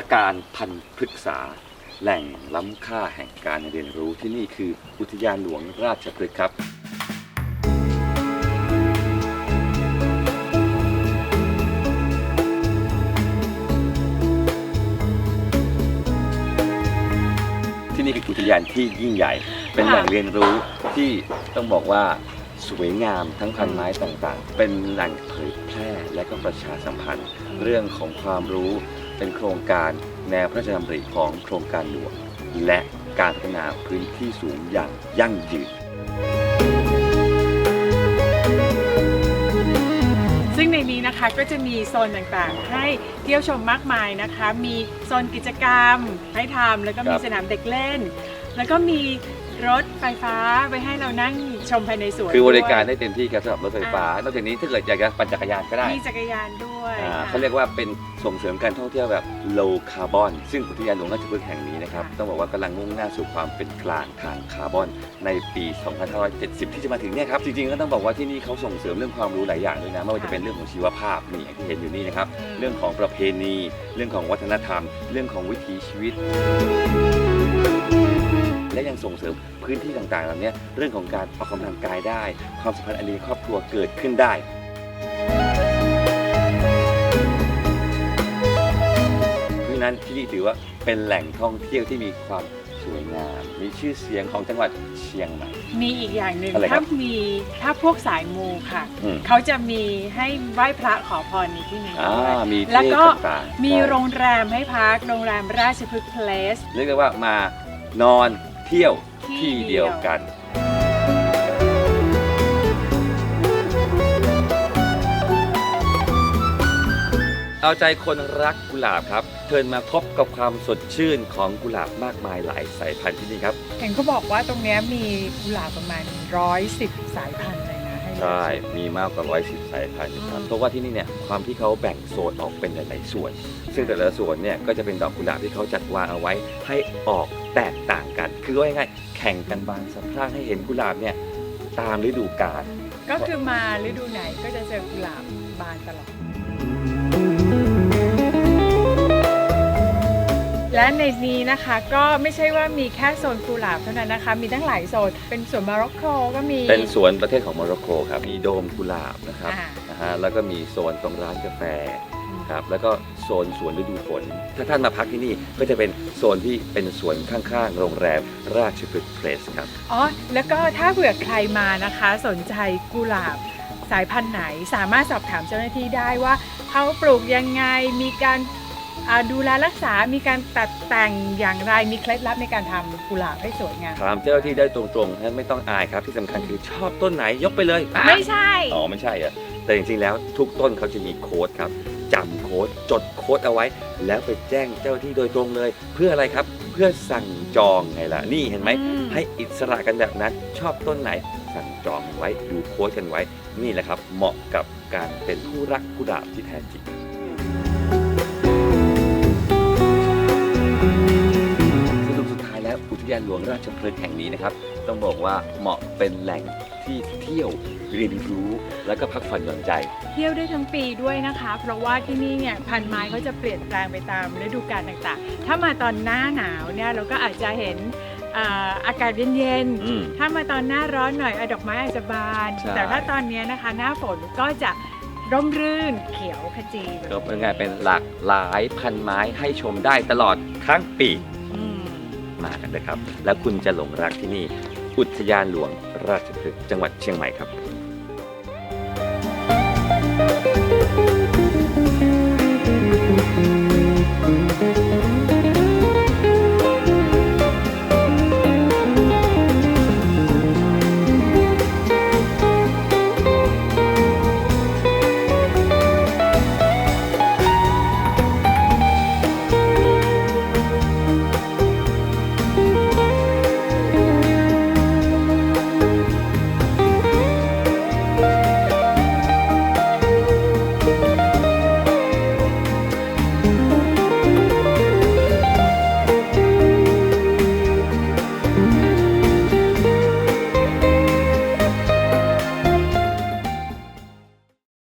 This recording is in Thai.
ประการพันพฤกษา แหล่งล้ำค่าแห่งการเรียนรู้ที่นี่คืออุทยานหลวงราชพฤกษ์ครับ ที่นี่คืออุทยานที่ยิ่งใหญ่ เป็นแหล่งเรียนรู้ที่ต้องบอกว่าสวยงามทั้งพันไม้ต่างๆ เป็นแหล่งเผยแพร่และก็ประชาสัมพันธ์ เรื่องของความรู้ เป็นโครงการแนวพระราชดำริของโครงการหลวงและการพัฒนาพื้นที่สูงอย่างยั่งยืน ซึ่งในนี้นะคะก็จะมีโซนต่างๆ ให้เที่ยวชมมากมายนะคะ มีโซนกิจกรรมให้ทำแล้วก็มีครับ สนามเด็กเล่น แล้วก็มี รถไฟฟ้าไว้ให้เรานั่งชมภายในสวนคือบริการด้ได้เต็มที่ครับสำหรับรถไฟฟ้า นอกจากนี้ถ้าเกิดอยากจะปั่นจักรยานก็วยได้ มีจักรยานด้วยอ่าค่ะเขาเรียกว่าเป็นส่งเสริมการท่องเที่ยวแบบ low carbon ซึ่งอุทยานหลวงราชพฤกษ์แห่งนี้นะครับค่ะต้องบอกว่ากำลังมุ่งหน้าสู่ความเป็นกลางทางคาร์บอน ในปี 2570 ที่จะมาถึงเนี่ยครับ จริงๆ ก็ต้องบอกว่าที่นี่เขาส่งเสริมเรื่องความรู้หลายอย่างด้วยนะ ไม่ว่าจะเป็นเรื่องของชีวภาพนี่อย่างที่เห็นอยู่นี่นะครับ เรื่องของประเพณี เรื่องของวัฒนธรรม เรื่องของวิถีชีวิต และยังส่งเสริมพื้นที่ต่างๆเหล่านี้เรื่องของการออกกำลังกายได้ ความสัมพันธ์อันดีในครอบครัวเกิดขึ้นได้ เพราะฉะนั้นที่นี่ถือว่าเป็นแหล่งท่องเที่ยวที่มีความสวยงาม มีชื่อเสียงของจังหวัดเชียงใหม่ มีอีกอย่างหนึ่งอะไรครัถ้าบมีถ้าพวกสายมูค่ะ อืม เขาจะมีให้ไหว้พระขอพรในที่นี้อ่าด้วยมีแล้วเทก็พต่างๆมีใช่โรงแรมให้พักโรงแรมราชพฤกษ์เพลส เรียกได้ว่ามานอน เที่ยวที่เดียวกันเอาใจคนรักกุหลาบครับ เชิญมาพบกับความสดชื่นของกุหลาบมากมายหลายสายพันธุ์ที่นี่ครับ เห็นเขาบอกว่าตรงนี้มีกุหลาบประมาณ 110 สายพันธุ์ ให้เลือกใช่มีมากกว่า110สายพันธุ์ครับอืมเพราะว่าที่นี่เนี่ยความที่เขาแบ่งโซนออกเป็นหลายๆส่วน ซึ่งแต่ละส่วนเนี่ยก็จะเป็นดอกกุหลาบที่เขาจัดวางเอาไว้ให้ออกแตกต่างกัน คือว่าง่ายๆแข่งกันบานสะพรั่งให้เห็นกุหลาบเนี่ยตามฤดูกาลก็คือมาฤดูไหนก็จะเจอกุหลาบบานตลอด และในนี้นะคะก็ไม่ใช่ว่ามีแค่โซนกุหลาบเท่านั้นนะคะ มีตั้งหลายโซน เป็นสวนโมร็อกโกก็มี เป็นสวนประเทศของโมร็อกโกครับ มีโดมกุหลาบนะครับอ่า นะฮะแล้วก็มีโซนตรงร้านกาแฟครับแล้วก็โซนสวนฤดูฝน ถ้าท่านมาพักที่นี่ก็จะเป็นโซนที่เป็นสวนข้างๆ โรงแรมราชพฤกษ์เพลสครับ อ๋อ แล้วก็ถ้าเผื่อใครมานะคะ สนใจกุหลาบสายพันธุ์ไหน สามารถสอบถามเจ้าหน้าที่ได้ว่าเขาปลูกยังไง มีการอ่า ดูแลรักษา มีการตัดแต่งอย่างไร มีเคล็ดลับในการทำกุหลาบให้สวยงาม ถามเจ้าหน้าที่ได้ตรงๆท่านไม่ต้องอายครับที่สำคัญคือชอบต้นไหนยกไปเลยอะไม่ใช่ อ๋อไม่ใช่อะแต่จริงๆแล้วทุกต้นเขาจะมีโค้ดครับจำโค้ดจดโค้ดเอาไว้ แล้วไปแจ้งเจ้าหน้าที่โดยตรงเลย เพื่ออะไรครับเพื่อสั่งจองไงล่ะนี่เห็นไหม อืม ให้อิสระกันแบบนั้น ชอบต้นไหน สั่งจองไว้ดูโค้ดกันไว้ นี่แหละครับ เหมาะกับการเป็นผู้รักกุหลาบที่แท้จริง ทยานหลวงราชพฤกษ์แห่งนี้นะครับ ต้องบอกว่าเหมาะเป็นแหล่งที่เที่ยวเรียนรู้แล้วก็พักผ่อนหย่อนใจ เที่ยวได้ทั้งปีด้วยนะคะ เพราะว่าที่นี่เนี่ยพันไม้เขาจะเปลี่ยนแปลงไปตามฤดูกาลต่างๆ ถ้ามาตอนหน้าหนาวเนี่ยเราก็อาจจะเห็นอ่าอากาศเย็นอืม ๆถ้ามาตอนหน้าร้อนหน่อยอะดอกไม้อาจจะบาน ใช่ แต่ถ้าตอนเนี้ยนะคะ หน้าฝนก็จะร่มรื่นเขียวขจีแบบก็เป็นไงเป็นหลากหลายพันไม้ให้ชมได้ตลอดทั้งปีอื มากันนะครับ และคุณจะหลงรักที่นี่ อุทยานหลวงราชพฤกษ์จังหวัดเชียงใหม่ครับ